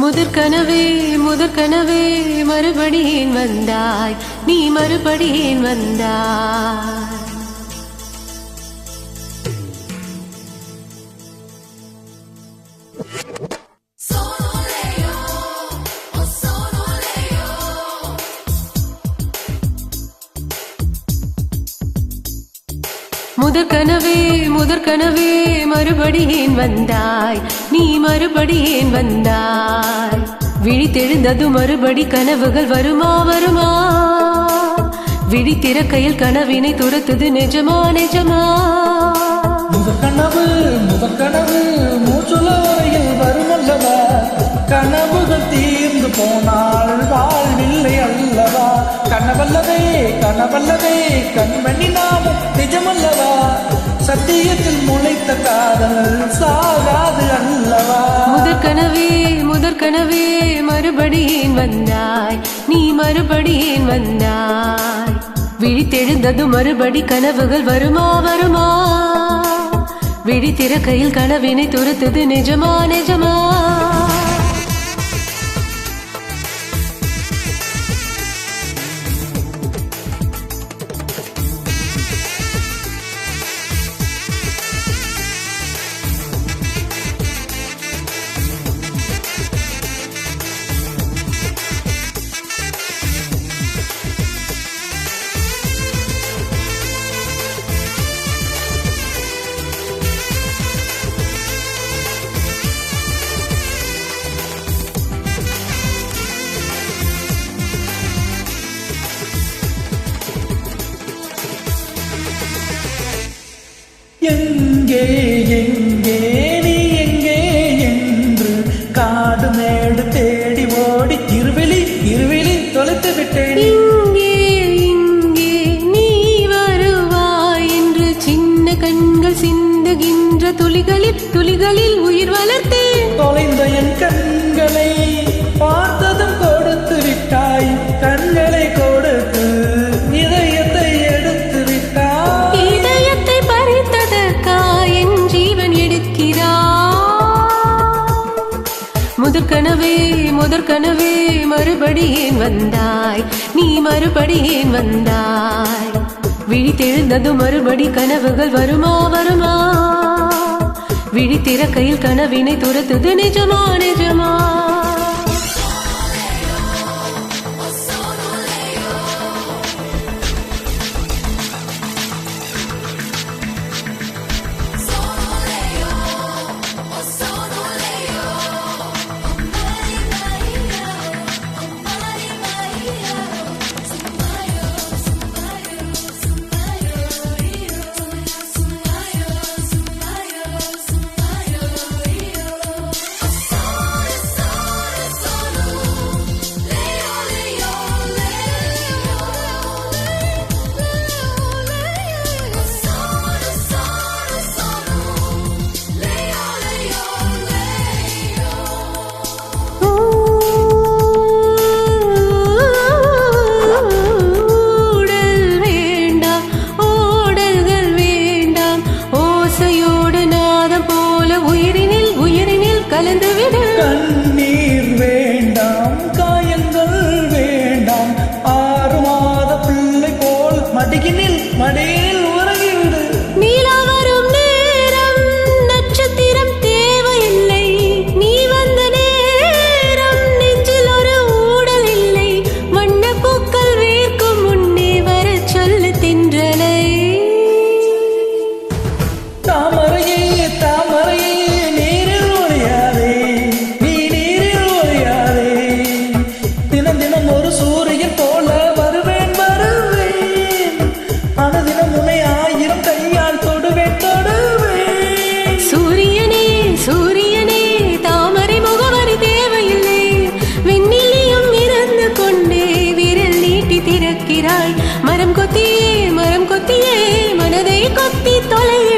முதற்கனவே முதற்கனவே மறுபடியும் வந்தாய். நீ மறுபடியும் வந்தாய். முதற்கனவே முதற்கனவே மறுபடியேன் வந்தாய்? நீ மறுபடியேன் வந்தாய்? விழித்தெழுந்தது மறுபடி கனவுகள் வருமா வருமா? விழி திறக்கையில் கனவினை துரத்துது நிஜமா நிஜமா? முதற்கனவு முதற்கனவு மூச்சுல வரையில் வருமல்லவா? கனவுகள் தீர்ந்து போனால் வாழ்வில்லை அல்ல கனவல்லவே கனவல்லவே கண்மணி நாமும் நிஜமல்லவா? சத்தியத்தில் முளைத்த காதல் சாகாது அல்லவா? முதற்கனவே முதற்கனவே மறுபடியும் வந்தாய். நீ மறுபடியும் வந்தாய். விழித்தெழுந்தது மறுபடி கனவுகள் வருமா வருமா? விழித்திற கையில் கனவினை துரத்துது நிஜமா நிஜமா? எங்கே எங்கே நீ எங்கே என்று காடு மேடு தேடி ஓடி இருவிழி இருவிழி தொலைத்து விட்டேன். இங்கே இங்கே நீ வருவாய் என்று சின்ன கண்கள் சிந்துகின்ற துளிகளில் துளிகளில் உயிர் வளர்த்தேன். தொலைந்த என் கண்களை பார்த்ததும் கொடுத்து விட்டாய். கண்களை முதற்கனவே முதற்கனவே மறுபடியும் வந்தாய். நீ மறுபடியும் வந்தாய். விழித்தெழுந்தது மறுபடி கனவுகள் வருமா வருமா? விழி திறக்கையில் கனவினை துரத்துது நிஜமா நிஜமா? மடியினில் கொத்தி தொலையிடுவாய்